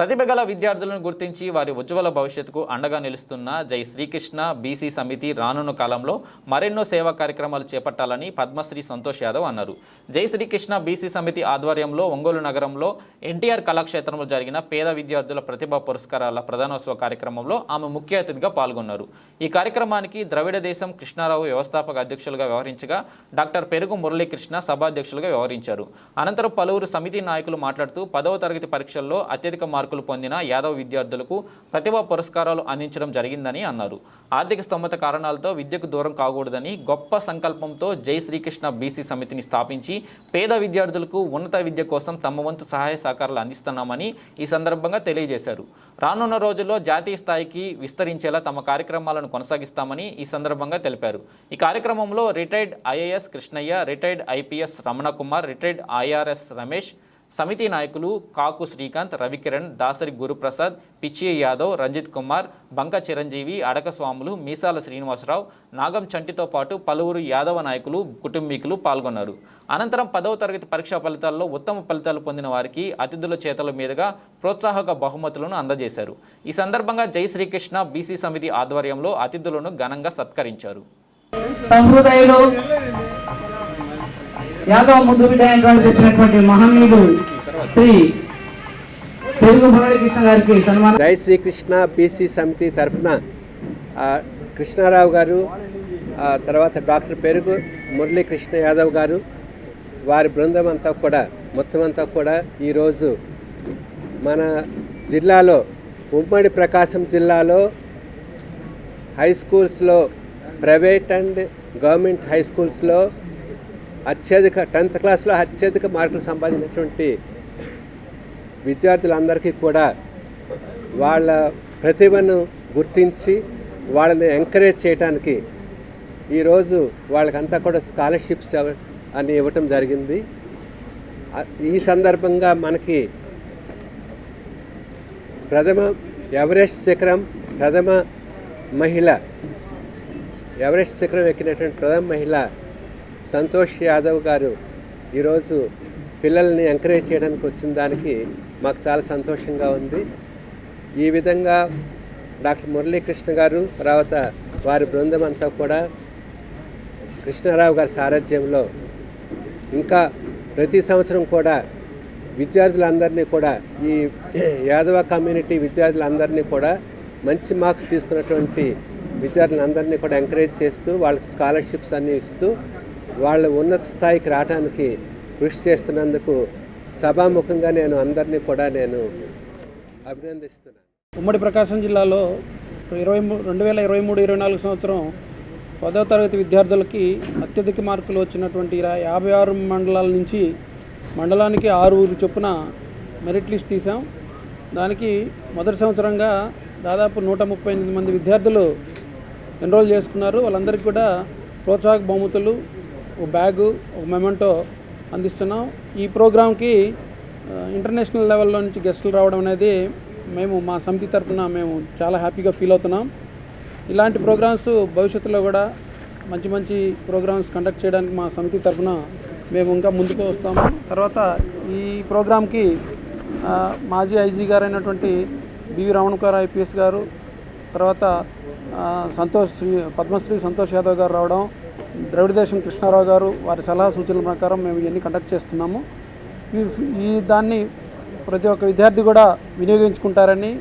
ప్రతిభ గల విద్యార్థులను గుర్తించి వారి ఉజ్వల భవిష్యత్తుకు అండగా నిలుస్తున్న జై శ్రీకృష్ణ బీసీ సమితి రానున్న కాలంలో మరెన్నో సేవా కార్యక్రమాలు చేపట్టాలని పద్మశ్రీ సంతోష్ యాదవ్ అన్నారు. జై శ్రీకృష్ణ బీసీ సమితి ఆధ్వర్యంలో ఒంగోలు నగరంలో ఎన్టీఆర్ కళాక్షేత్రంలో జరిగిన పేద విద్యార్థుల ప్రతిభా పురస్కారాల ప్రధానోత్సవ కార్యక్రమంలో ఆమె ముఖ్య అతిథిగా పాల్గొన్నారు. ఈ కార్యక్రమానికి ద్రవిడ దేశం కృష్ణారావు వ్యవస్థాపక అధ్యక్షులుగా వ్యవహరించగా డాక్టర్ పెరుగు మురళీకృష్ణ సభాధ్యక్షులుగా వ్యవహరించారు. అనంతరం పలువురు సమితి నాయకులు మాట్లాడుతూ పదవ తరగతి పరీక్షల్లో అత్యధిక మార్కులు పొందిన యాదవ్ విద్యార్థులకు ప్రతిభా పురస్కారాలు అందించడం జరిగిందని అన్నారు. ఆర్థిక స్తోమత కారణాలతో విద్యకు దూరం కాకూడదని గొప్ప సంకల్పంతో జై శ్రీకృష్ణ బీసీ సమితిని స్థాపించి పేద విద్యార్థులకు ఉన్నత విద్య కోసం తమ వంతు సహాయ సహకారాలు అందిస్తున్నామని ఈ సందర్భంగా తెలియజేశారు. రానున్న రోజుల్లో జాతీయ స్థాయికి విస్తరించేలా తమ కార్యక్రమాలను కొనసాగిస్తామని ఈ సందర్భంగా తెలిపారు. ఈ కార్యక్రమంలో retired IAS Krishnaiah retired IPS Ramana Kumar retired IRS Ramesh సమితి నాయకులు కాకు శ్రీకాంత్ రవికిరణ్ దాసరి గురుప్రసాద్ పిచ్చి యాదవ్ రంజిత్ కుమార్ బంక చిరంజీవి అడక స్వాములు మీసాల శ్రీనివాసరావు నాగం చంటితో పాటు పలువురు యాదవ నాయకులు కుటుంబీకులు పాల్గొన్నారు. అనంతరం పదవ తరగతి పరీక్షా ఫలితాల్లో ఉత్తమ ఫలితాలు పొందిన వారికి అతిథుల చేతల మీదుగా ప్రోత్సాహక బహుమతులను అందజేశారు. ఈ సందర్భంగా జై శ్రీకృష్ణ బీసీ సమితి ఆధ్వర్యంలో అతిథులను ఘనంగా సత్కరించారు. యాదవ ముందు బిడ్డ అయినటువంటి చెప్పినటువంటి మహనీయుడు శ్రీ తెలుగు మురళీకృష్ణ గారికి సన్మానం. జై శ్రీకృష్ణ బీసీ సమితి తరఫున కృష్ణారావు గారు తర్వాత డాక్టర్ పెరుగు మురళీకృష్ణ యాదవ్ గారు వారి బృందం అంతా కూడా మొత్తం అంతా కూడా ఈరోజు మన జిల్లాలో ఉమ్మడి ప్రకాశం జిల్లాలో హై స్కూల్స్లో ప్రైవేట్ అండ్ గవర్నమెంట్ హై స్కూల్స్లో అత్యధిక టెన్త్ క్లాస్లో అత్యధిక మార్కులు సంపాదించినటువంటి విద్యార్థులందరికీ కూడా వాళ్ళ ప్రతిభను గుర్తించి వాళ్ళని ఎంకరేజ్ చేయడానికి ఈరోజు వాళ్ళకంతా కూడా స్కాలర్షిప్స్ అని ఇవ్వటం జరిగింది. ఈ సందర్భంగా మనకి ప్రథమ ఎవరెస్ట్ శిఖరం ప్రథమ మహిళ ఎవరెస్ట్ శిఖరం ఎక్కినటువంటి ప్రథమ మహిళ సంతోష్ యాదవ్ గారు ఈరోజు పిల్లల్ని ఎంకరేజ్ చేయడానికి వచ్చిన దానికి మాకు చాలా సంతోషంగా ఉంది. ఈ విధంగా డాక్టర్ మురళీకృష్ణ గారు తర్వాత వారి బృందం అంతా కూడా కృష్ణారావు గారి సారథ్యంలో ఇంకా ప్రతి సంవత్సరం కూడా విద్యార్థులందరినీ కూడా ఈ యాదవ కమ్యూనిటీ విద్యార్థులందరినీ కూడా మంచి మార్క్స్ తీసుకున్నటువంటి విద్యార్థులందరినీ కూడా ఎంకరేజ్ చేస్తూ వాళ్ళకి స్కాలర్షిప్స్ అన్నీ ఇస్తూ వాళ్ళ ఉన్నత స్థాయికి రావడానికి కృషి చేస్తున్నందుకు సభాముఖంగా నేను అందరినీ కూడా నేను అభినందిస్తున్నాను. ఉమ్మడి ప్రకాశం జిల్లాలో ఇరవై రెండు వేల ఇరవై మూడు ఇరవై నాలుగు సంవత్సరం పదవ తరగతి విద్యార్థులకి అత్యధిక మార్కులు వచ్చినటువంటి యాభై ఆరు మండలాల నుంచి మండలానికి ఆరుగురు చొప్పున మెరిట్ లిస్ట్ తీసాం దానికి మొదటి సంవత్సరంగా దాదాపు నూట ముప్పై ఎనిమిది మంది విద్యార్థులు ఎన్రోల్ చేసుకున్నారు. వాళ్ళందరికీ కూడా ప్రోత్సాహక బహుమతులు ఒక బ్యాగు ఒక మెమెంటో అందిస్తున్నాం. ఈ ప్రోగ్రాంకి ఇంటర్నేషనల్ లెవెల్లో నుంచి గెస్టులు రావడం అనేది మేము మా సమితి తరఫున మేము చాలా హ్యాపీగా ఫీల్ అవుతున్నాం. ఇలాంటి ప్రోగ్రామ్స్ భవిష్యత్తులో కూడా మంచి మంచి ప్రోగ్రామ్స్ కండక్ట్ చేయడానికి మా సమితి తరఫున మేము ఇంకా ముందుకు వస్తాము తర్వాత ఈ ప్రోగ్రామ్కి మాజీ ఐజీ గారైనటువంటి బివి రమణకర్ ఐపీఎస్ గారు తర్వాత సంతోష్ పద్మశ్రీ సంతోష్ యాదవ్ గారు రావడం ద్రవిడదేశం కృష్ణారావు గారు వారి సలహా సూచనల ప్రకారం మేము ఇవన్నీ కండక్ట్ చేస్తున్నాము. ఈ ఈ దాన్ని ప్రతి ఒక్క విద్యార్థి కూడా వినియోగించుకుంటారని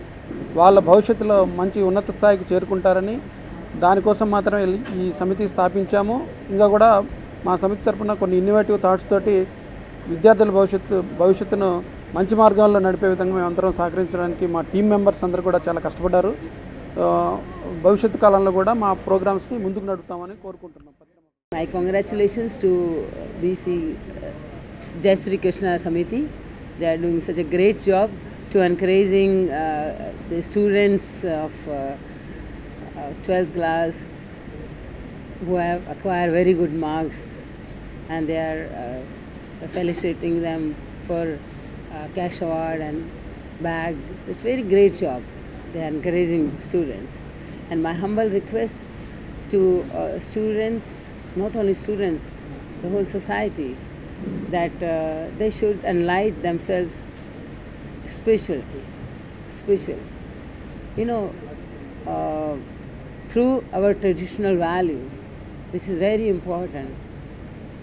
వాళ్ళ భవిష్యత్తులో మంచి ఉన్నత స్థాయికి చేరుకుంటారని దానికోసం మాత్రమే ఈ సమితి స్థాపించాము. ఇంకా కూడా మా సమితి తరఫున కొన్ని ఇన్నోవేటివ్ థాట్స్ తోటి విద్యార్థుల భవిష్యత్తు భవిష్యత్తును మంచి మార్గాల్లో నడిపే విధంగా మేము అందరం సహకరించడానికి మా టీం మెంబర్స్ అందరూ కూడా చాలా కష్టపడ్డారు. భవిష్యత్ కాలంలో కూడా మా ప్రోగ్రామ్స్ని ముందుకు నడుపుతామని కోరుకుంటున్నాం my congratulations to BC Jayashri Krishna సమితి they are doing such a great job to encouraging the students of twelfth class who have acquired very good marks and they are uh, felicitating them for uh, cash award and bag. It's very. They are encouraging students. And my humble request to uh, students, not only students, the whole society, that uh, they should enlighten themselves spirituality. special. You know, uh, through our traditional values, this is very important.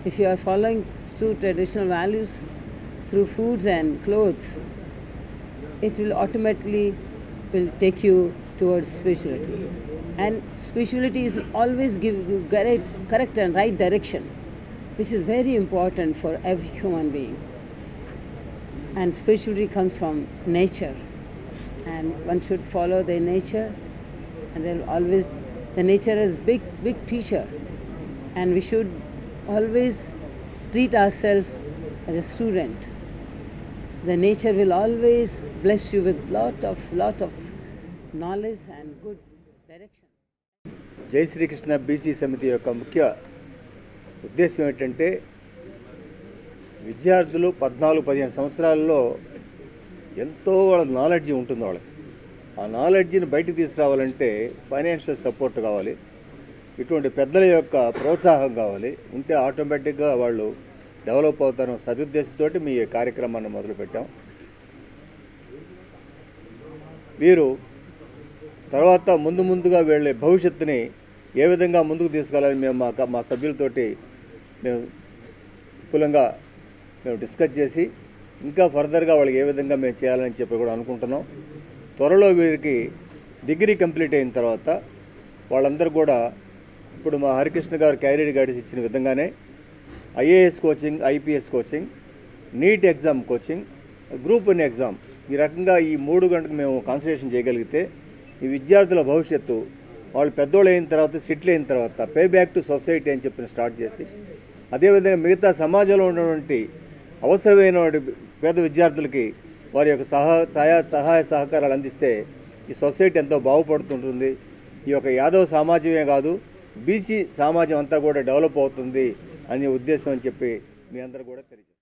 If you are following through traditional values, through foods and clothes, it will automatically will take you towards spirituality. And spirituality is always give you correct, correct and right direction, which is very important for every human being. And spirituality comes from nature, and one should follow the nature, and there will always the nature is big, big teacher, and we should always treat ourselves as a student the nature will always bless you with lot of lot of knowledge and good direction. జై Srikrishna BC సమితి యొక్క ముఖ్య ఉద్దేశం ఏంటంటే విద్యార్థులు పద్నాలుగు పదిహేను సంవత్సరాల్లో ఎంతో వాళ్ళ నాలెడ్జి ఉంటుంది వాళ్ళకి. ఆ నాలెడ్జిని బయటకు తీసుకురావాలంటే ఫైనాన్షియల్ సపోర్ట్ కావాలి. ఇటువంటి పెద్దల యొక్క ప్రోత్సాహం కావాలి. ఉంటే ఆటోమేటిక్గా వాళ్ళు డెవలప్ అవుతాను సదుద్దేశంతో మీ కార్యక్రమాన్ని మొదలుపెట్టాం. వీరు తర్వాత ముందు ముందుగా వెళ్ళే భవిష్యత్తుని ఏ విధంగా ముందుకు తీసుకెళ్ళాలని మేము మా మా సభ్యులతోటి మేము విపులంగా మేము డిస్కస్ చేసి ఇంకా ఫర్దర్గా వాళ్ళకి ఏ విధంగా మేము చేయాలని చెప్పి కూడా అనుకుంటున్నాం. త్వరలో వీరికి డిగ్రీ కంప్లీట్ అయిన తర్వాత వాళ్ళందరూ కూడా ఇప్పుడు మా హరికృష్ణ గారు క్యారీర్ గైడెన్స్ ఇచ్చిన విధంగానే IAS coaching IPS coaching NEET exam coaching group one exam. ఈ రకంగా ఈ మూడు గంటలకు మేము కాన్సన్ట్రేషన్ చేయగలిగితే ఈ విద్యార్థుల భవిష్యత్తు వాళ్ళు పెద్దోళ్ళు అయిన తర్వాత సెటిల్ అయిన తర్వాత పే బ్యాక్ టు సొసైటీ అని చెప్పిన స్టార్ట్ చేసి అదేవిధంగా మిగతా సమాజంలో ఉన్నటువంటి అవసరమైన పేద విద్యార్థులకి వారి యొక్క సహా సహాయ సహాయ సహకారాలు అందిస్తే ఈ సొసైటీ ఎంతో బాగుపడుతుంటుంది. ఈ యొక్క యాదవ సమాజమే కాదు బీసీ సమాజం అంతా కూడా డెవలప్ అవుతుంది. అనే ఉద్దేశం అని చెప్పి మీ అందరూ కూడా తెలియజేస్తారు.